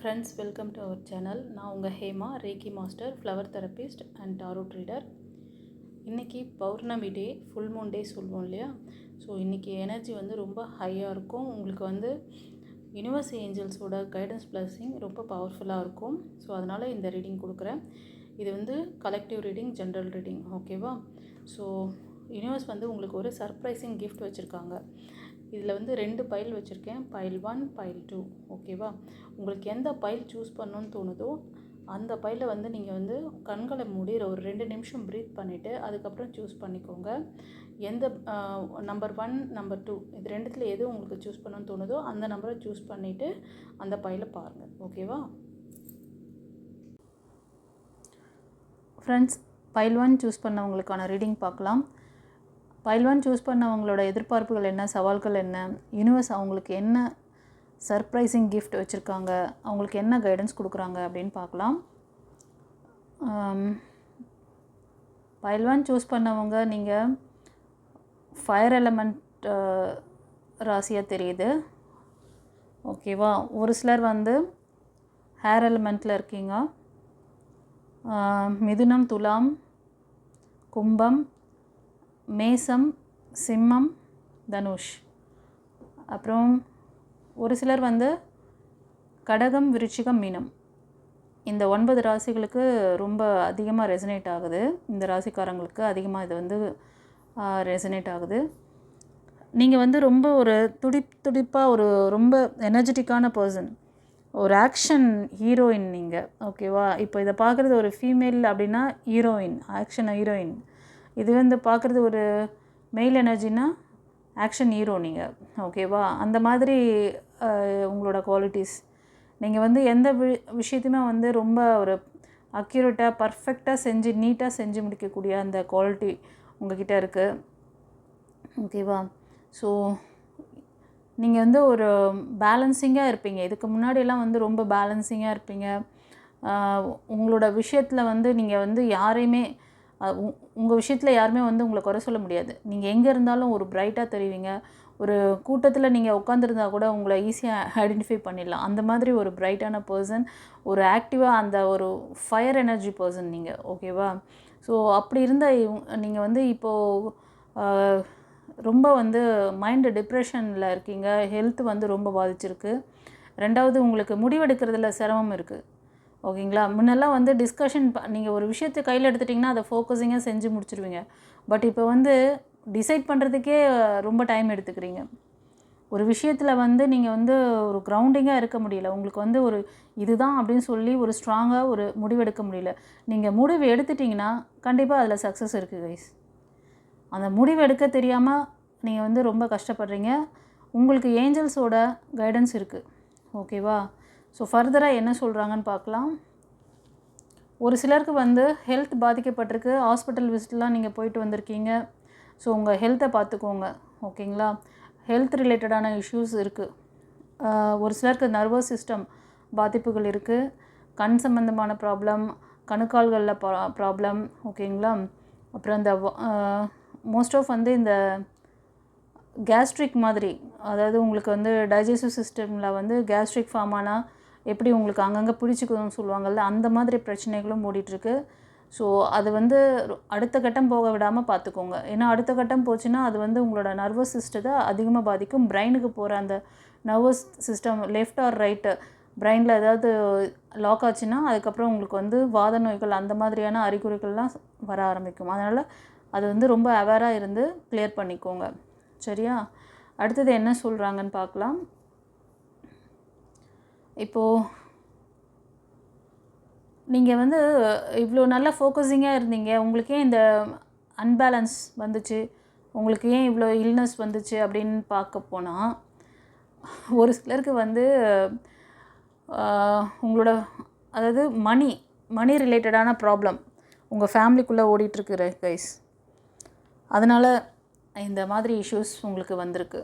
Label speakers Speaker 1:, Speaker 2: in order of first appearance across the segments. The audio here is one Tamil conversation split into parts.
Speaker 1: Friends welcome to our channel நான் உங்கள் Hema reiki master flower therapist and tarot reader இன்றைக்கி Pournami day full moon day சொல்லுவோம் இல்லையா? ஸோ இன்றைக்கி எனர்ஜி வந்து ரொம்ப ஹையாக இருக்கும். உங்களுக்கு வந்து யூனிவர்ஸ் ஏஞ்சல்ஸோட கைடன்ஸ் பிளஸிங் ரொம்ப பவர்ஃபுல்லாக இருக்கும். ஸோ அதனால் இந்த ரீடிங் கொடுக்குறேன். இது வந்து கலெக்டிவ் ரீடிங் ஜென்ரல் ரீடிங் ஓகேவா ஸோ யூனிவர்ஸ் வந்து உங்களுக்கு ஒரு சர்ப்ரைசிங் கிஃப்ட் வச்சுருக்காங்க. இதில் வந்து ரெண்டு பைல் வச்சுருக்கேன். File one file two. ஓகேவா? உங்களுக்கு எந்த பைல் சூஸ் பண்ணணும்னு தோணுதோ அந்த பைலில் வந்து நீங்கள் வந்து கண்களை மூடிற ஒரு ரெண்டு நிமிஷம் ப்ரீத் பண்ணிவிட்டு அதுக்கப்புறம் சூஸ் பண்ணிக்கோங்க. எந்த நம்பர் ஒன் நம்பர் டூ இது ரெண்டுத்தில் எது உங்களுக்கு சூஸ் பண்ணணும்னு தோணுதோ அந்த நம்பரை சூஸ் பண்ணிவிட்டு அந்த பைலை பாருங்கள் ஓகேவா? ஃப்ரெண்ட்ஸ் பைல் ஒன் சூஸ் பண்ணவங்களுக்கான ரீடிங் பார்க்கலாம். பைல் ஒன் சூஸ் பண்ணவங்களோட எதிர்பார்ப்புகள் என்ன சவால்கள் என்ன யூனிவர்ஸ் அவங்களுக்கு என்ன சர்ப்ரைசிங் கிஃப்ட் வச்சுருக்காங்க அவங்களுக்கு என்ன கைடன்ஸ் கொடுக்குறாங்க அப்படின்னு பார்க்கலாம். பைல் ஒன் சூஸ் பண்ணவங்க நீங்கள் ஃபயர் எலமெண்ட் uh, ராசியாக தெரியுது. ஓகேவா ஒரு சிலர் வந்து ஹேர் எலமெண்ட்டில் இருக்கீங்க. Uh, மிதுனம் துலாம் கும்பம் மேசம் சிம்மம் தனுஷ். அப்புறம் ஒரு சிலர் வந்து கடகம் விருச்சிகம் மீனம். இந்த ஒன்பது ராசிகளுக்கு ரொம்ப அதிகமாக ரெசனேட் ஆகுது. இந்த ராசிக்காரங்களுக்கு அதிகமாக இது வந்து ரெசனேட் ஆகுது. நீங்கள் வந்து ரொம்ப ஒரு துடிப் துடிப்பாக ஒரு ரொம்ப எனர்ஜெட்டிக்கான பர்சன் ஒரு ஆக்ஷன் ஹீரோயின் நீங்கள் ஓகேவா இப்போ இதை பார்க்குறது ஒரு ஃபீமேல் அப்படின்னா ஹீரோயின் ஆக்ஷன் ஹீரோயின் இது வந்து பார்க்குறது ஒரு மெயில் எனர்ஜினா ஆக்ஷன் ஹீரோ நீங்கள் ஓகேவா அந்த மாதிரி உங்களோட குவாலிட்டிஸ் நீங்கள் வந்து எந்த வி விஷயத்தையுமே வந்து ரொம்ப ஒரு அக்யூரேட்டாக பர்ஃபெக்டாக செஞ்சு நீட்டாக செஞ்சு முடிக்கக்கூடிய அந்த குவாலிட்டி உங்ககிட்ட இருக்குது ஓகேவா ஸோ நீங்கள் வந்து ஒரு பேலன்சிங்காக இருப்பீங்க. இதுக்கு முன்னாடியெல்லாம் வந்து ரொம்ப பேலன்சிங்காக இருப்பீங்க. உங்களோட விஷயத்தில் வந்து நீங்கள் வந்து யாரையுமே உங்கள் விஷயத்தில் யாருமே வந்து உங்களை குறை சொல்ல முடியாது. நீங்கள் எங்கே இருந்தாலும் ஒரு பிரைட்டாக தெரிவிங்க. ஒரு கூட்டத்தில் நீங்கள் உட்காந்துருந்தா கூட உங்களை ஈஸியாக ஐடென்டிஃபை பண்ணிடலாம். அந்த மாதிரி ஒரு பிரைட்டான பர்சன் ஒரு ஆக்டிவாக அந்த ஒரு ஃபயர் எனர்ஜி பர்சன் நீங்கள் ஓகேவா ஸோ அப்படி இருந்த நீங்கள் வந்து இப்போது ரொம்ப வந்து மைண்டு டிப்ரெஷனில் இருக்கீங்க. ஹெல்த் வந்து ரொம்ப பாதிச்சிருக்கு. ரெண்டாவது உங்களுக்கு முடிவெடுக்கிறதுல சிரமம் இருக்குது ஓகேங்களா? முன்னெல்லாம் வந்து டிஸ்கஷன் நீங்கள் ஒரு விஷயத்தை கையில் எடுத்துட்டிங்கன்னா அதை ஃபோக்கஸிங்காக செஞ்சு முடிச்சுருவீங்க. பட் இப்போ வந்து டிசைட் பண்ணுறதுக்கே ரொம்ப டைம் எடுத்துக்கிறீங்க. ஒரு விஷயத்தில் வந்து நீங்கள் வந்து ஒரு கிரவுண்டிங்காக இருக்க முடியல. உங்களுக்கு வந்து ஒரு இதுதான் அப்படின்னு சொல்லி ஒரு ஸ்ட்ராங்காக ஒரு முடிவெடுக்க முடியல. நீங்கள் முடிவு எடுத்துட்டிங்கன்னா கண்டிப்பாக அதில் சக்ஸஸ் இருக்குது கைஸ் அந்த முடிவு எடுக்க தெரியாமல் நீங்கள் வந்து ரொம்ப கஷ்டப்படுறீங்க. உங்களுக்கு ஏஞ்சல்ஸோட கைடன்ஸ் இருக்குது ஓகேவா ஸோ ஃபர்தராக என்ன சொல்கிறாங்கன்னு பார்க்கலாம். ஒரு சிலருக்கு வந்து ஹெல்த் பாதிக்கப்பட்டிருக்கு. ஹாஸ்பிட்டல் விசிட்லாம் நீங்கள் போயிட்டு வந்திருக்கீங்க. ஸோ உங்கள் ஹெல்த்தை பார்த்துக்கோங்க. ஓகேங்களா ஹெல்த் ரிலேட்டடான இஷ்யூஸ் இருக்குது ஒரு சிலருக்கு நர்வஸ் சிஸ்டம் பாதிப்புகள் இருக்குது கண் சம்மந்தமான ப்ராப்ளம் கணுக்கால்களில் ப்ராப்ளம் ஓகேங்களா அப்புறம் இந்த மோஸ்ட் ஆஃப் வந்து இந்த கேஸ்ட்ரிக் மாதிரி அதாவது உங்களுக்கு வந்து டைஜஸ்டிவ் சிஸ்டமில் வந்து கேஸ்ட்ரிக் ஃபார்ம் ஆனால் எப்படி உங்களுக்கு அங்கங்கே பிடிச்சிக்குதுன்னு சொல்லுவாங்கள்ல அந்த மாதிரி பிரச்சனைகளும் ஓடிட்டுருக்கு. ஸோ அது வந்து அடுத்த கட்டம் போக விடாமல் பார்த்துக்கோங்க ஏன்னா அடுத்த கட்டம் போச்சுன்னா அது வந்து உங்களோட நர்வஸ் சிஸ்டத்தை அதிகமாக பாதிக்கும். பிரெயினுக்கு போகிற அந்த nervous system left or right பிரெயினில் ஏதாவது லாக் ஆச்சுன்னா அதுக்கப்புறம் உங்களுக்கு வந்து வாத நோய்கள் அந்த மாதிரியான அறிகுறிகள்லாம் வர ஆரம்பிக்கும். அதனால் அது வந்து ரொம்ப அவேராக இருந்து கிளியர் பண்ணிக்கோங்க. சரியா? அடுத்தது என்ன சொல்கிறாங்கன்னு பார்க்கலாம் இப்போது நீங்கள் வந்து இவ்வளோ நல்லா ஃபோக்கஸிங்காக இருந்தீங்க. உங்களுக்கு ஏன் இந்த அன்பேலன்ஸ் வந்துச்சு? உங்களுக்கு ஏன் இவ்வளோ இல்னஸ் வந்துச்சு அப்படின்னு பார்க்க போனால் ஒரு சிலருக்கு வந்து உங்களோட அதாவது மணி மணி ரிலேட்டடான ப்ராப்ளம் உங்கள் ஃபேமிலிக்குள்ளே ஓடிட்டுருக்குற கைஸ் அதனால் இந்த மாதிரி இஷ்யூஸ் உங்களுக்கு வந்திருக்கு.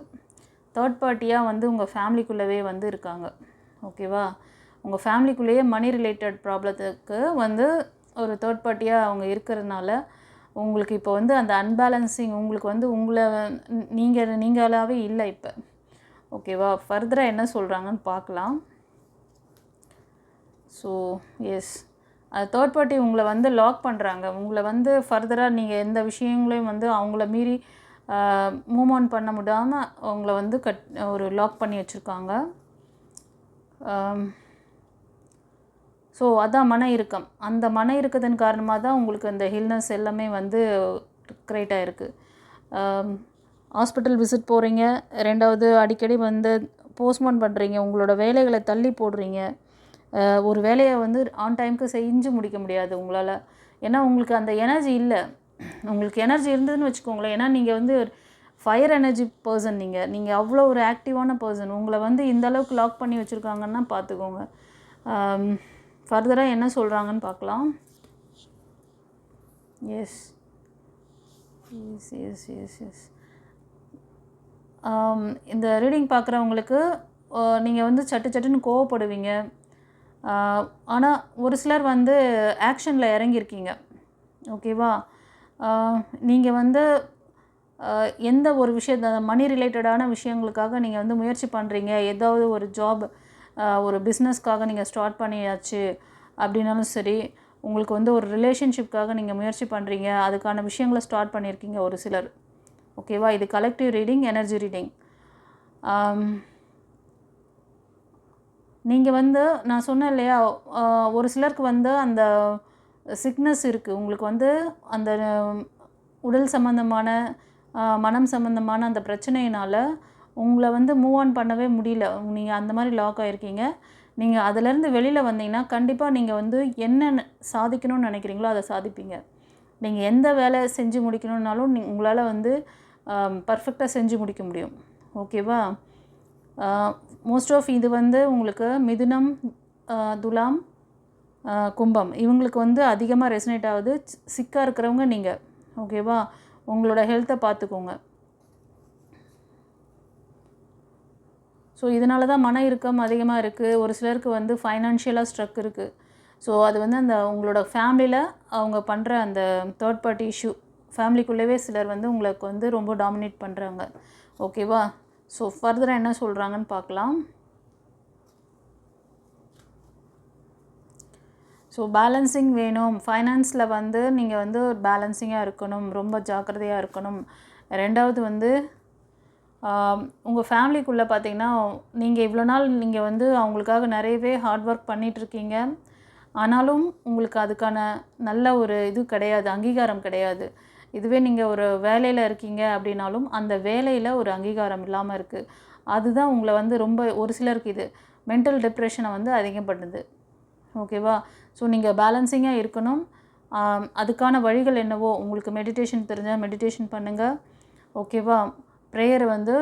Speaker 1: தேர்ட் பார்ட்டியாக வந்து உங்கள் ஃபேமிலிக்குள்ளவே வந்து இருக்காங்க. ஓகேவா? உங்கள் ஃபேமிலிக்குள்ளேயே மணி ரிலேட்டட் ப்ராப்ளத்துக்கு வந்து ஒரு தேர்ட் பார்ட்டியாக அவங்க இருக்கிறதுனால உங்களுக்கு இப்போ வந்து அந்த அன்பேலன்சிங் உங்களுக்கு வந்து உங்களை நீங்கள் நீங்களாகவே இல்லை இப்போ. ஓகேவா? ஃபர்தராக என்ன சொல்கிறாங்கன்னு பார்க்கலாம். ஸோ எஸ் அது தேர்ட் பார்ட்டி உங்களை வந்து லாக் பண்ணுறாங்க உங்களை வந்து ஃபர்தராக நீங்கள் எந்த விஷயங்களையும் வந்து அவங்கள மீறி மூவ் ஆன் பண்ண முடியாமல் உங்களை வந்து கட் ஒரு லாக் பண்ணி வச்சுருக்காங்க. ஸோ அதான் மன இறுக்கம். அந்த மன இறுக்கத்தின் காரணமாக தான் உங்களுக்கு அந்த ஹில்னஸ் எல்லாமே வந்து க்ரியேட் ஆகிருக்கு ஹாஸ்பிட்டல் விசிட் போகிறீங்க ரெண்டாவது அடிக்கடி வந்து போஸ்ட்போன் பண்ணுறீங்க உங்களோட வேலைகளை தள்ளி போடுறீங்க. ஒரு வேலையை வந்து ஆன் டைமுக்கு செஞ்சு முடிக்க முடியாது உங்களால். ஏன்னா உங்களுக்கு அந்த எனர்ஜி இல்லை. உங்களுக்கு எனர்ஜி இருந்ததுன்னு வச்சுக்கோங்களேன். ஏன்னா நீங்கள் வந்து ஃபயர் எனர்ஜி பர்சன் நீங்கள் நீங்கள் அவ்வளோ ஒரு ஆக்டிவான பர்சன் உங்களை வந்து இந்த அளவுக்கு லாக் பண்ணி வச்சுருக்காங்கன்னா பார்த்துக்கோங்க ஃபர்தராக என்ன சொல்கிறாங்கன்னு பார்க்கலாம். Yes yes yes yes yes இந்த ரீடிங் பார்க்குறவங்களுக்கு நீங்கள் வந்து சட்டு சட்டுன்னு கோவப்படுவீங்க. ஆனால் ஒரு சிலர் வந்து ஆக்ஷனில் இறங்கியிருக்கீங்க. ஓகேவா நீங்கள் வந்து எந்த ஒரு விஷயத்த மணி ரிலேட்டடான விஷயங்களுக்காக நீங்கள் வந்து முயற்சி பண்ணுறீங்க ஏதாவது ஒரு ஜாப் ஒரு பிஸ்னஸ்க்காக நீங்கள் ஸ்டார்ட் பண்ணியாச்சு அப்படின்னாலும் சரி உங்களுக்கு வந்து ஒரு ரிலேஷன்ஷிப்காக நீங்கள் முயற்சி பண்ணுறீங்க அதுக்கான விஷயங்களை ஸ்டார்ட் பண்ணியிருக்கீங்க ஒரு சிலர். ஓகேவா இது கலெக்டிவ் ரீடிங் எனர்ஜி ரீடிங் நீங்கள் வந்து நான் சொன்னேன் இல்லையா ஒரு சிலருக்கு வந்து அந்த சிக்னஸ் இருக்குது உங்களுக்கு வந்து அந்த உடல் சம்மந்தமான மனம் சம்மந்தமான அந்த பிரச்சனையினால் உங்களை வந்து மூவ் ஆன் பண்ணவே முடியல. நீங்கள் அந்த மாதிரி லாக் ஆகிருக்கீங்க நீங்கள் அதிலேருந்து வெளியில் வந்தீங்கன்னா கண்டிப்பாக நீங்கள் வந்து என்ன சாதிக்கணும்னு நினைக்கிறீங்களோ அதை சாதிப்பீங்க. நீங்கள் எந்த வேலை செஞ்சு முடிக்கணுன்னாலும் நீ உங்களால் வந்து பர்ஃபெக்டாக செஞ்சு முடிக்க முடியும். ஓகேவா மோஸ்ட் ஆஃப் இது வந்து உங்களுக்கு மிதுனம் துலாம் கும்பம். இவங்களுக்கு வந்து அதிகமாக ரெசனேட் ஆகுது. சிக்காக இருக்கிறவங்க நீங்கள் ஓகேவா உங்களோட ஹெல்த்தை பார்த்துக்கோங்க ஸோ இதனால தான் மன இறுக்கம் அதிகமாக இருக்குது ஒரு சிலருக்கு வந்து ஃபைனான்ஷியலாக ஸ்ட்ரக் இருக்குது ஸோ அது வந்து அந்த உங்களோட ஃபேமிலியில் அவங்க பண்ணுற அந்த தேர்ட் பார்ட்டி இஷ்யூ ஃபேமிலிக்குள்ளேவே சிலர் வந்து உங்களுக்கு வந்து ரொம்ப டாமினேட் பண்ணுறாங்க ஓகேவா ஸோ ஃபர்தராக என்ன சொல்கிறாங்கன்னு பார்க்கலாம் ஸோ பேலன்சிங் வேணும். ஃபைனான்ஸில் வந்து நீங்கள் வந்து ஒரு பேலன்சிங்காக இருக்கணும். ரொம்ப ஜாக்கிரதையாக இருக்கணும். ரெண்டாவது வந்து உங்கள் ஃபேமிலிக்குள்ளே பார்த்தீங்கன்னா நீங்கள் இவ்வளோ நாள் நீங்கள் வந்து அவங்களுக்காக நிறையவே ஹார்ட் ஒர்க் பண்ணிகிட்ருக்கீங்க ஆனாலும் உங்களுக்கு அதுக்கான நல்ல ஒரு இது கிடையாது. அங்கீகாரம் கிடையாது. இதுவே நீங்கள் ஒரு வேலையில் இருக்கீங்க அப்படின்னாலும் அந்த வேலையில் ஒரு அங்கீகாரம் இல்லாமல் இருக்குது அதுதான் உங்களை வந்து ரொம்ப ஒரு சிலருக்கு இது மென்டல் டிப்ரெஷனை வந்து அதிகம் ஓகேவா? ஸோ நீங்கள் பேலன்சிங்காக இருக்கணும். அதுக்கான வழிகள் என்னவோ உங்களுக்கு மெடிடேஷன் தெரிஞ்சால் மெடிடேஷன் பண்ணுங்கள் ஓகேவா? ப்ரேயரை வந்து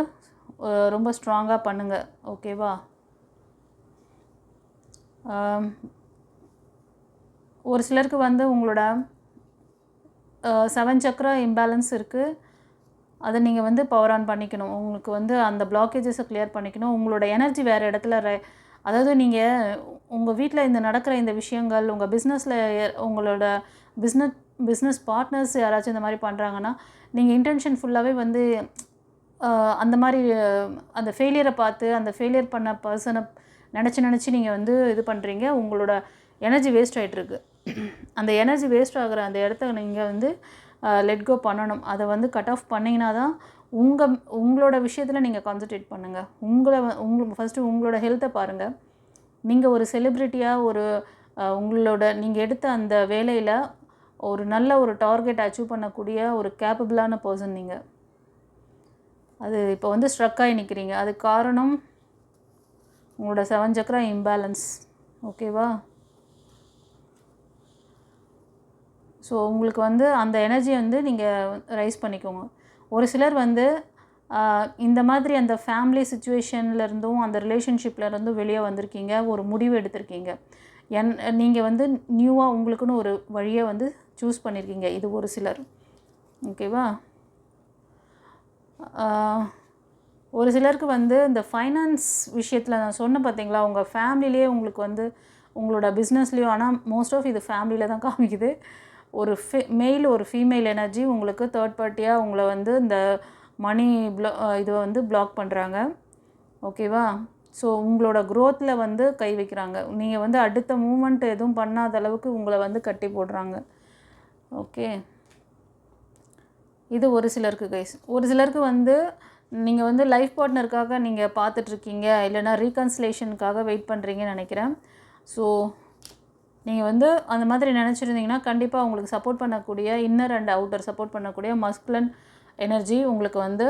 Speaker 1: ரொம்ப ஸ்ட்ராங்காக பண்ணுங்கள் ஓகேவா? ஒரு சிலருக்கு வந்து உங்களோட செவன் சக்கரா இம்பேலன்ஸ் இருக்குது அதை நீங்கள் வந்து பவர் ஆன் பண்ணிக்கணும். உங்களுக்கு வந்து அந்த பிளாக்கேஜஸை கிளியர் பண்ணிக்கணும். உங்களோட எனர்ஜி வேறு இடத்துல அதாவது நீங்கள் உங்கள் வீட்டில் இந்த நடக்கிற இந்த விஷயங்கள் உங்கள் பிஸ்னஸில் உங்களோட பிஸ்னஸ் பிஸ்னஸ் பார்ட்னர்ஸ் யாராச்சும் இந்த மாதிரி பண்ணுறாங்கன்னா நீங்கள் இன்டென்ஷன் ஃபுல்லாகவே வந்து அந்த மாதிரி அந்த ஃபெயிலியரை பார்த்து அந்த ஃபெயிலியர் பண்ண பர்சனை நினச்சி நினச்சி நீங்கள் வந்து இது பண்ணுறீங்க உங்களோட எனர்ஜி வேஸ்ட் ஆகிட்டுருக்கு அந்த எனர்ஜி வேஸ்ட் ஆகிற அந்த இடத்த நீங்கள் வந்து லெட் கோ பண்ணணும். அதை வந்து கட் ஆஃப் பண்ணிங்கன்னா தான் உங்கள் உங்களோட விஷயத்தில் நீங்கள் கான்சன்ட்ரேட் பண்ணுங்கள் உங்களை வ- ஃபஸ்ட்டு உங்களோட ஹெல்த்தை பாருங்கள் நீங்கள் ஒரு செலிப்ரிட்டியாக ஒரு உங்களோட நீங்கள் எடுத்த அந்த வேலையில் ஒரு நல்ல ஒரு டார்கெட் அச்சீவ் பண்ணக்கூடிய ஒரு கேப்பபிளான பர்சன் நீங்கள் அது இப்போ வந்து ஸ்ட்ரக் ஆகி நிற்கிறீங்க அது காரணம் உங்களோட செவன் சக்கரா இம்பேலன்ஸ் ஓகேவா ஸோ உங்களுக்கு வந்து அந்த எனர்ஜி வந்து நீங்கள் ரைஸ் பண்ணிக்கோங்க. ஒரு சிலர் வந்து இந்த மாதிரி அந்த ஃபேமிலி சுச்சுவேஷன்லேருந்தும் அந்த ரிலேஷன்ஷிப்ல இருந்தும் வெளியே வந்திருக்கீங்க ஒரு முடிவு எடுத்திருக்கீங்க. என் நீங்கள் வந்து நியூவாக உங்களுக்குன்னு ஒரு வழியை வந்து சூஸ் பண்ணியிருக்கீங்க இது ஒரு சிலர். ஓகேவா ஒரு சிலருக்கு வந்து இந்த ஃபைனான்ஸ் விஷயத்தில் நான் சொன்னேன் பார்த்தீங்களா உங்கள் ஃபேமிலிலே உங்களுக்கு வந்து உங்களோட பிஸ்னஸ்லேயும் ஆனால் மோஸ்ட் ஆஃப் இது ஃபேமிலியில் தான் காமிக்குது. ஒரு ஃபே மெயில் ஒரு ஃபீமேல் எனர்ஜி உங்களுக்கு தேர்ட் பார்ட்டியாக உங்களை வந்து இந்த மணி ப்ளா இது வந்து பிளாக் பண்ணுறாங்க ஓகேவா ஸோ உங்களோட க்ரோத்தில் வந்து கை வைக்கிறாங்க. நீங்கள் வந்து அடுத்த மூமெண்ட் எதுவும் பண்ணாத அளவுக்கு உங்களை வந்து கட்டி போடுறாங்க. ஓகே இது ஒரு சிலருக்கு கைஸ் ஒரு சிலருக்கு வந்து நீங்கள் வந்து லைஃப் பார்ட்னருக்காக நீங்கள் பார்த்துட்ருக்கீங்க இல்லைனா ரீகன்சிலேஷனுக்காக வெயிட் பண்ணுறீங்கன்னு நினைக்கிறேன். ஸோ நீங்கள் வந்து அந்த மாதிரி நினச்சிருந்தீங்கன்னா கண்டிப்பாக உங்களுக்கு சப்போர்ட் பண்ணக்கூடிய இன்னர் அண்ட் அவுட்டர் சப்போர்ட் பண்ணக்கூடிய மஸ்குலன் எனர்ஜி உங்களுக்கு வந்து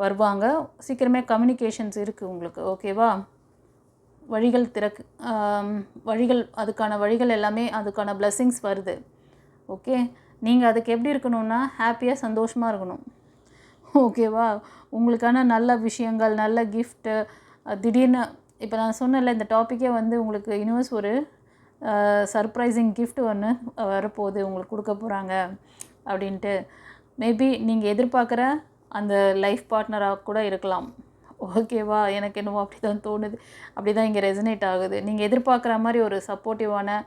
Speaker 1: வருவாங்க. சீக்கிரமே கம்யூனிகேஷன்ஸ் இருக்குது உங்களுக்கு ஓகேவா வழிகள் திறக்கு வழிகள் அதுக்கான வழிகள் எல்லாமே அதுக்கான பிளெஸ்ஸிங்ஸ் வருது ஓகே நீங்கள் அதுக்கு எப்படி இருக்கணும்னா ஹாப்பியாக சந்தோஷமாக இருக்கணும் ஓகேவா உங்களுக்கான நல்ல விஷயங்கள் நல்ல கிஃப்ட்டு திடீர்னு இப்போ நான் சொன்னேன்ல இந்த டாப்பிக்கே வந்து உங்களுக்கு யூனிவர்ஸ் ஒரு சர்ப்ரைசிங் கிஃப்ட் ஒன்று வரப்போகுது உங்களுக்கு கொடுக்க போகிறாங்க அப்படின்ட்டு. மேபி நீங்கள் எதிர்பார்க்குற அந்த லைஃப் பார்ட்னராக கூட இருக்கலாம். ஓகேவா எனக்கு என்னவோ அப்படி தான் தோணுது. அப்படி தான் இங்கே ரெசனேட் ஆகுது. நீங்கள் எதிர்பார்க்குற மாதிரி ஒரு சப்போர்ட்டிவான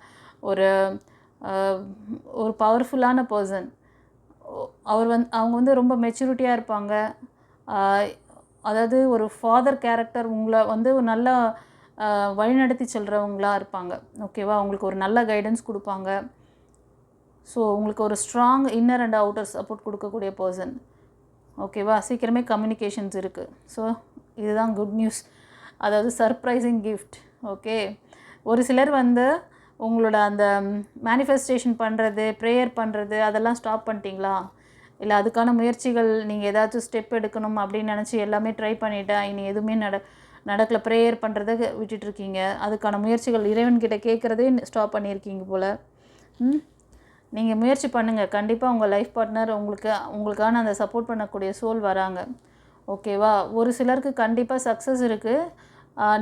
Speaker 1: ஒரு ஒரு பவர்ஃபுல்லான பர்சன் அவர் வந்து அவங்க வந்து ரொம்ப மெச்சூரிட்டியாக இருப்பாங்க. அதாவது ஒரு ஃபாதர் கேரக்டர் உங்களை வந்து நல்லா வழிநடத்தி செல்கிறவங்களா இருப்பாங்க. ஓகேவா அவங்களுக்கு ஒரு நல்ல கைடன்ஸ் கொடுப்பாங்க. ஸோ உங்களுக்கு ஒரு strong inner and outer support கொடுக்கக்கூடிய பர்சன் ஓகேவா சீக்கிரமே கம்யூனிகேஷன்ஸ் இருக்குது ஸோ இதுதான் குட் நியூஸ் அதாவது சர்ப்ரைசிங் கிஃப்ட் ஓகே ஒரு சிலர் வந்து உங்களோட அந்த மேனிஃபெஸ்டேஷன் பண்ணுறது ப்ரேயர் பண்ணுறது அதெல்லாம் ஸ்டாப் பண்ணிட்டீங்களா? இல்லை அதுக்கான முயற்சிகள் நீங்கள் ஏதாச்சும் ஸ்டெப் எடுக்கணும் அப்படின்னு நினச்சி எல்லாமே ட்ரை பண்ணிட்டேன் இனி எதுவுமே நட நடக்கல ப்ரேயர் பண்ணுறதை விட்டுட்ருக்கீங்க அதுக்கான முயற்சிகள் இறைவன்கிட்ட கேட்குறதே ஸ்டாப் பண்ணியிருக்கீங்க போல். ம்? நீங்கள் முயற்சி பண்ணுங்கள் கண்டிப்பாக உங்கள் லைஃப் பார்ட்னர் உங்களுக்கு உங்களுக்கான அந்த சப்போர்ட் பண்ணக்கூடிய சோல் வராங்க. ஓகேவா ஒரு சிலருக்கு கண்டிப்பாக சக்ஸஸ் இருக்குது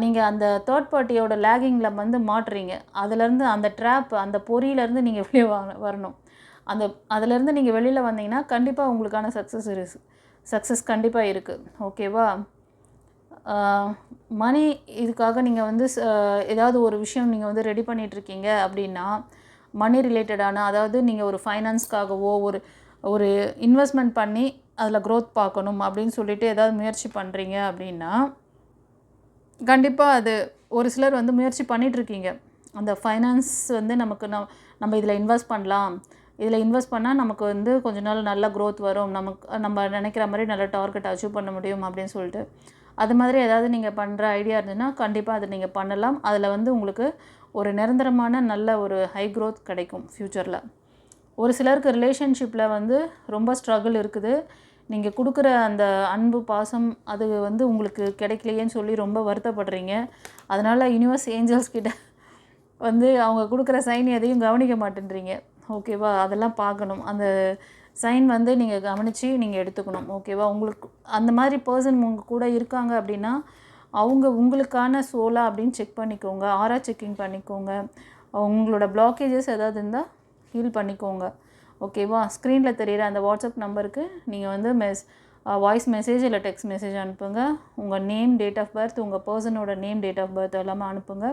Speaker 1: நீங்கள் அந்த தேர்ட் பார்ட்டியோட லேகிங்கில் வந்து மாட்டுறீங்க. அதுலேருந்து அந்த ட்ராப் அந்த பொறியிலேருந்து நீங்கள் வெளியே வா வரணும். அந்த அதுலேருந்து நீங்கள் வெளியில் வந்தீங்கன்னா கண்டிப்பாக உங்களுக்கான சக்ஸஸ் இருக்கு. சக்ஸஸ் கண்டிப்பாக இருக்குது ஓகேவா மணி இதுக்காக நீங்கள் வந்து ச- ஏதாவது ஒரு விஷயம் நீங்கள் வந்து ரெடி பண்ணிகிட்ருக்கீங்க அப்படின்னா மணி ரிலேட்டடான அதாவது நீங்கள் ஒரு ஃபைனான்ஸ்க்காகவோ ஒரு ஒரு இன்வெஸ்ட்மெண்ட் பண்ணி அதில் க்ரோத் பார்க்கணும் அப்படின்னு சொல்லிட்டு ஏதாவது முயற்சி பண்ணுறீங்க அப்படின்னா கண்டிப்பாக அது ஒரு சிலர் வந்து முயற்சி பண்ணிகிட்ருக்கீங்க அந்த ஃபைனான்ஸ் வந்து நமக்கு நம் நம்ம இதில் இன்வெஸ்ட் பண்ணலாம். இதில் இன்வெஸ்ட் பண்ணால் நமக்கு வந்து கொஞ்ச நாள் நல்ல க்ரோத் வரும். நமக்கு நம்ம நினைக்கிற மாதிரி நல்ல டார்கெட் அச்சீவ் பண்ண முடியும் அப்படின்னு சொல்லிட்டு. அது மாதிரி ஏதாவது நீங்கள் பண்ணுற ஐடியா இருந்ததுன்னா கண்டிப்பாக அதை நீங்கள் பண்ணலாம். அதில் வந்து உங்களுக்கு ஒரு நிரந்தரமான நல்ல ஒரு ஹை க்ரோத் கிடைக்கும் ஃப்யூச்சரில் ஒரு சிலருக்கு ரிலேஷன்ஷிப்பில் வந்து ரொம்ப ஸ்ட்ரகிள் இருக்குது. நீங்கள் கொடுக்குற அந்த அன்பு பாசம் அது வந்து உங்களுக்கு கிடைக்கலையேன்னு சொல்லி ரொம்ப வருத்தப்படுறீங்க. அதனால் யூனிவர்ஸ் ஏஞ்சல்ஸ் கிட்ட வந்து அவங்க கொடுக்குற சைன் எதையும் கவனிக்க மாட்டேன்றீங்க. ஓகேவா அதெல்லாம் பார்க்கணும். அந்த சைன் வந்து நீங்கள் கவனித்து நீங்கள் எடுத்துக்கணும் ஓகேவா உங்களுக்கு அந்த மாதிரி பர்சன் உங்கள் கூட இருக்காங்க அப்படின்னா அவங்க உங்களுக்கான சோலா அப்படின்னு செக் பண்ணிக்கோங்க ஆரா செக்கிங் பண்ணிக்கோங்க. உங்களோட பிளாக்கேஜஸ் ஏதாவது இருந்தால் ஹீல் பண்ணிக்கோங்க ஓகேவா ஸ்க்ரீனில் தெரியிற அந்த வாட்ஸ்அப் நம்பருக்கு நீங்கள் வந்து மெஸ் வாய்ஸ் மெசேஜ் இல்லை டெக்ஸ்ட் மெசேஜ் அனுப்புங்க. உங்கள் நேம் டேட் ஆஃப் பர்த் உங்கள் பர்சனோட நேம் டேட் ஆஃப் பர்த் எல்லாமே அனுப்புங்க.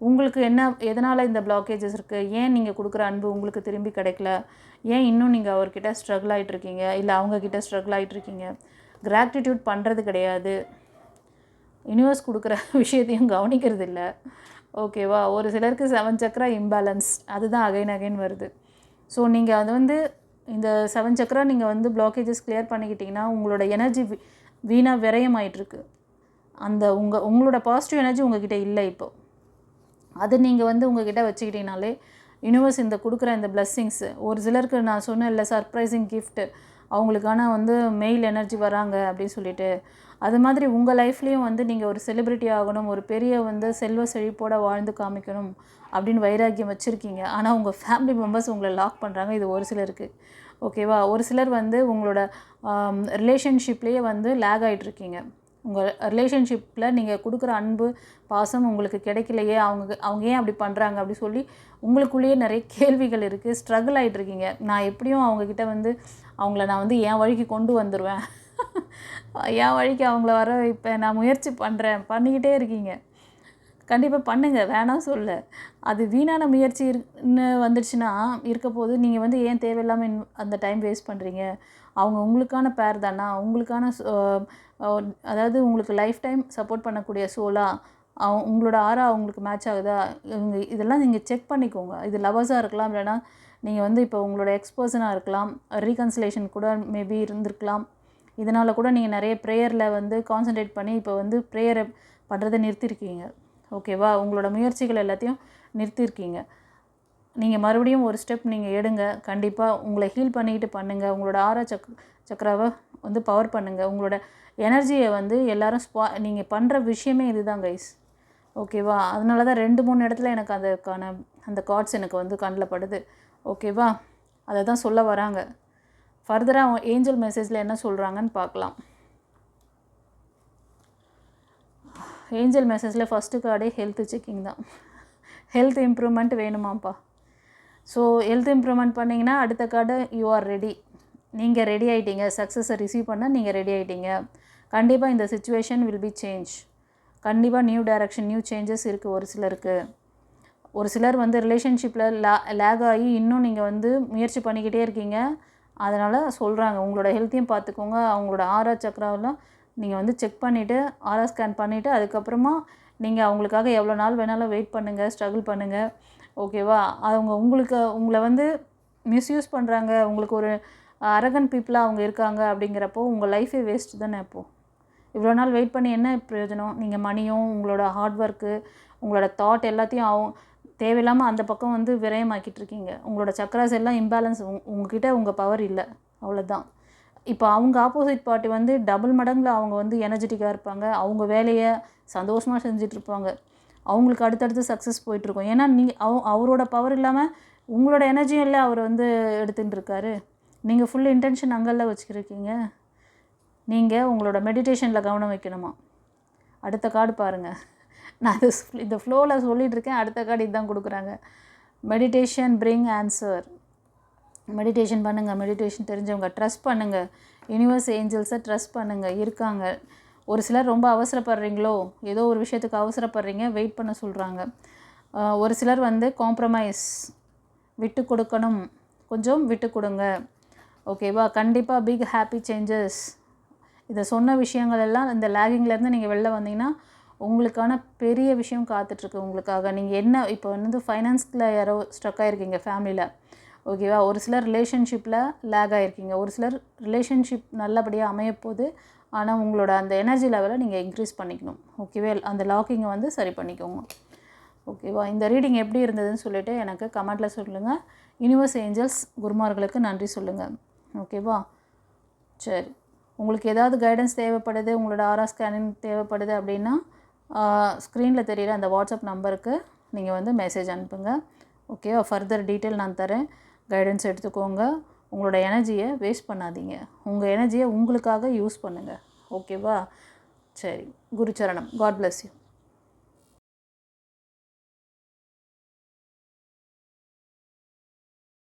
Speaker 1: உங்களுக்கு என்ன எதனால் இந்த பிளாக்கேஜஸ் இருக்குது ஏன் நீங்கள் கொடுக்குற அன்பு உங்களுக்கு திரும்பி கிடைக்கல? ஏன் இன்னும் நீங்கள் அவர்கிட்ட ஸ்ட்ரகிள் ஆகிட்ருக்கீங்க இல்லை அவங்கக்கிட்ட ஸ்ட்ரகிள் ஆகிட்ருக்கீங்க கிராட்டிடியூட் பண்ணுறது கிடையாது. யூனிவர்ஸ் கொடுக்குற விஷயத்தையும் கவனிக்கிறது இல்லை. ஓகேவா ஒரு சிலருக்கு செவன் சக்கரா இம்பேலன்ஸ் அதுதான் அகைன் அகைன் வருது. ஸோ நீங்கள் அது வந்து இந்த செவன் சக்கரா நீங்கள் வந்து பிளாக்கேஜஸ் கிளியர் பண்ணிக்கிட்டிங்கன்னா உங்களோட எனர்ஜி வீணாக விரயமாயிட்ருக்கு அந்த உங்கள் உங்களோட பாசிட்டிவ் எனர்ஜி உங்ககிட்ட இல்லை இப்போது அது நீங்கள் வந்து உங்ககிட்ட வச்சுக்கிட்டீங்கனாலே யூனிவர்ஸ் இந்த கொடுக்குற இந்த blessings ஒரு சிலருக்கு நான் சொன்னேன் இல்லை சர்ப்ரைசிங் கிஃப்ட்டு அவங்களுக்கான வந்து மெயில் எனர்ஜி வராங்க அப்படின்னு சொல்லிட்டு. அது மாதிரி உங்கள் லைஃப்லேயும் வந்து நீங்கள் ஒரு செலிப்ரிட்டி ஆகணும் ஒரு பெரிய வந்து செல்வ செழிப்போட வாழ்ந்து காமிக்கணும் அப்படின்னு வைராக்கியம் வச்சுருக்கீங்க. ஆனால் உங்கள் ஃபேமிலி மெம்பர்ஸ் உங்களை லாக் பண்ணுறாங்க இது ஒரு சிலருக்கு. ஓகேவா ஒரு சிலர் வந்து உங்களோட ரிலேஷன்ஷிப்லேயே வந்து லேக் ஆகிட்ருக்கீங்க உங்கள் ரிலேஷன்ஷிப்பில் நீங்கள் கொடுக்குற அன்பு பாசம் உங்களுக்கு கிடைக்கலையே அவங்க அவங்க ஏன் அப்படி பண்ணுறாங்க அப்படி சொல்லி உங்களுக்குள்ளேயே நிறைய கேள்விகள் இருக்குது ஸ்ட்ரகிள் ஆகிட்டு இருக்கீங்க. நான் எப்படியும் அவங்கக்கிட்ட வந்து அவங்கள நான் வந்து என் வழிக்கு கொண்டு வந்துடுவேன் என் வழிக்கு அவங்கள வர இப்போ நான் முயற்சி பண்ணுறேன் பண்ணிக்கிட்டே இருக்கீங்க. கண்டிப்பாக பண்ணுங்கள் வேணாம் சொல்ல. அது வீணான முயற்சி இருக்குன்னு வந்துடுச்சுன்னா இருக்க போது நீங்கள் வந்து ஏன் தேவையில்லாமல் அந்த டைம் வேஸ்ட் பண்ணுறீங்க அவங்க உங்களுக்கான பேர் தானா? உங்களுக்கான அதாவது உங்களுக்கு லைஃப் டைம் சப்போர்ட் பண்ணக்கூடிய சோலா அவ உங்களோட ஆறா அவங்களுக்கு மேட்ச் ஆகுதா? இவங்க இதெல்லாம் நீங்கள் செக் பண்ணிக்கோங்க. இது லவர்ஸாக இருக்கலாம் இல்லைன்னா நீங்கள் வந்து இப்போ உங்களோட எக்ஸ்பர்சனாக இருக்கலாம். ரீகன்சிலேஷன் கூட மேபி இருந்திருக்கலாம். இதனால் கூட நீங்கள் நிறைய ப்ரேயரில் வந்து கான்சென்ட்ரேட் பண்ணி இப்போ வந்து ப்ரேயரை பண்ணுறதை நிறுத்தியிருக்கீங்க ஓகேவா உங்களோட முயற்சிகள் எல்லாத்தையும் நிறுத்திருக்கீங்க. நீங்கள் மறுபடியும் ஒரு ஸ்டெப் நீங்கள் எடுங்க. கண்டிப்பாக உங்களை ஹீல் பண்ணிக்கிட்டு பண்ணுங்கள் உங்களோட ஆரா சக் சக்கராவை வந்து பவர் பண்ணுங்கள் உங்களோட எனர்ஜியை வந்து எல்லோரும் ஸ்பா நீங்கள் பண்ணுற விஷயமே இதுதான் கைஸ் ஓகேவா அதனால தான் ரெண்டு மூணு இடத்துல எனக்கு அதுக்கான அந்த கார்ட்ஸ் எனக்கு வந்து கண்ணில் படுது. ஓகேவா அதை தான் சொல்ல வராங்க. ஃபர்தராக ஏஞ்சல் மெசேஜில் என்ன சொல்கிறாங்கன்னு பார்க்கலாம். ஏஞ்சல் மெசேஜில் ஃபஸ்ட்டு கார்டே ஹெல்த் செக்கிங் தான். ஹெல்த் இம்ப்ரூவ்மெண்ட் வேணுமாப்பா ஸோ ஹெல்த் இம்ப்ரூவ்மெண்ட் பண்ணிங்கன்னா அடுத்த கார்டு யூ ஆர் ரெடி நீங்கள் ரெடி ஆகிட்டீங்க சக்ஸஸை ரிசீவ் பண்ண நீங்கள் ரெடி ஆகிட்டீங்க கண்டிப்பாக இந்த சுச்சுவேஷன் வில் பி சேஞ்ச் கண்டிப்பாக நியூ டைரக்ஷன் நியூ சேஞ்சஸ் இருக்குது ஒரு சிலருக்கு. ஒரு சிலர் வந்து ரிலேஷன்ஷிப்பில் லே லேக் ஆகி இன்னும் நீங்கள் வந்து முயற்சி பண்ணிக்கிட்டே இருக்கீங்க. அதனால் சொல்கிறாங்க உங்களோட ஹெல்த்தையும் பார்த்துக்கோங்க அவங்களோட ஆரா சக்கராவெல்லாம் நீங்கள் வந்து செக் பண்ணிவிட்டு ஆரா ஸ்கேன் பண்ணிவிட்டு அதுக்கப்புறமா நீங்கள் அவங்களுக்காக எவ்வளோ நாள் வேணாலும் வெயிட் பண்ணுங்கள் ஸ்ட்ரகிள் பண்ணுங்கள் ஓகேவா? அவங்க உங்களுக்கு உங்களை வந்து மிஸ்யூஸ் பண்ணுறாங்க உங்களுக்கு ஒரு அரகன் பீப்புளாக அவங்க இருக்காங்க அப்படிங்கிறப்போ உங்கள் லைஃபே வேஸ்ட்டு தானே அப்போது இவ்வளோ நாள் வெயிட் பண்ணி என்ன பிரயோஜனம்? நீங்கள் மணியும் உங்களோட ஹார்ட் ஒர்க்கு உங்களோட தாட் எல்லாத்தையும் அவங்க தேவையில்லாமல் அந்த பக்கம் வந்து விரயமாக்கிட்டு இருக்கீங்க. உங்களோட சக்கராஸ் எல்லாம் இம்பேலன்ஸ் உங் உங்ககிட்ட உங்கள் பவர் இல்லை. அவ்வளோதான் இப்போ அவங்க ஆப்போசிட் பார்ட்டி வந்து டபுள் மடங்கில் அவங்க வந்து எனர்ஜெட்டிக்காக இருப்பாங்க. அவங்க வேலையை சந்தோஷமாக செஞ்சிட்ருப்பாங்க இருப்பாங்க. அவங்களுக்கு அடுத்தடுத்து சக்ஸஸ் போயிட்டுருக்கும். ஏன்னா நீங்கள் அவ அவரோட பவர் இல்லாமல் உங்களோட எனர்ஜியும் இல்லை அவர் வந்து எடுத்துகிட்டு இருக்காரு நீங்கள் ஃபுல் இன்டென்ஷன் அங்கெல்லாம் வச்சுருக்கீங்க நீங்கள் உங்களோட மெடிடேஷனில் கவனம் வைக்கணுமா? அடுத்த கார்டு பாருங்கள் நான் இது இந்த ஃப்ளோவில் சொல்லிகிட்டு இருக்கேன் அடுத்த கார்டு இதுதான் கொடுக்குறாங்க. மெடிடேஷன் பிரிங் ஆன்சர் மெடிடேஷன் பண்ணுங்கள் மெடிடேஷன் தெரிஞ்சவங்க ட்ரஸ்ட் பண்ணுங்கள் யூனிவர்ஸ் ஏஞ்சல்ஸை ட்ரஸ்ட் பண்ணுங்கள் இருக்காங்க. ஒரு சிலர் ரொம்ப அவசரப்படுறீங்களோ ஏதோ ஒரு விஷயத்துக்கு அவசரப்படுறீங்க வெயிட் பண்ண சொல்கிறாங்க ஒரு சிலர் வந்து காம்ப்ரமைஸ் விட்டு கொடுக்கணும். கொஞ்சம் விட்டு கொடுங்க. ஓகேவா கண்டிப்பாக பிக் ஹாப்பி சேஞ்சஸ் இதை சொன்ன விஷயங்கள் எல்லாம் இந்த லேகிங்லேருந்து நீங்கள் வெளில வந்தீங்கன்னா உங்களுக்கான பெரிய விஷயம் காத்துட்ருக்கு உங்களுக்காக. நீங்கள் என்ன இப்போ வந்து ஃபைனான்ஸில் யாரோ ஸ்ட்ரக் ஆகிருக்கீங்க ஃபேமிலியில் ஓகேவா ஒரு சிலர் ரிலேஷன்ஷிப்பில் லேக் ஆகிருக்கீங்க ஒரு சிலர் ரிலேஷன்ஷிப் நல்லபடியாக அமையப்போகுது ஆனால் உங்களோட அந்த எனர்ஜி லெவலை நீங்கள் இன்க்ரீஸ் பண்ணிக்கணும். ஓகேவே அந்த லாக்கிங்கை வந்து சரி பண்ணிக்கோங்க. ஓகேவா இந்த ரீடிங் எப்படி இருந்ததுன்னு சொல்லிவிட்டு எனக்கு கமெண்ட்டில் சொல்லுங்கள் யூனிவர்ஸ் ஏஞ்சல்ஸ் குருமார்களுக்கு நன்றி சொல்லுங்கள் ஓகேவா சரி. உங்களுக்கு ஏதாவது கைடன்ஸ் தேவைப்படுது உங்களோட ஆரா ஸ்கேனிங் தேவைப்படுது அப்படின்னா ஸ்க்ரீனில் தெரியிற அந்த வாட்ஸ்அப் நம்பருக்கு நீங்கள் வந்து மெசேஜ் அனுப்புங்க. ஓகேவா ஃபர்தர் டீட்டெயில் நான் தரேன். கைடன்ஸ் எடுத்துக்கோங்க. உங்களோட எனர்ஜியை வேஸ்ட் பண்ணாதீங்க. உங்கள் எனர்ஜியை உங்களுக்காக யூஸ் பண்ணுங்கள் ஓகேவா? சரி குருச்சரணம் காட் பிளஸ் யூ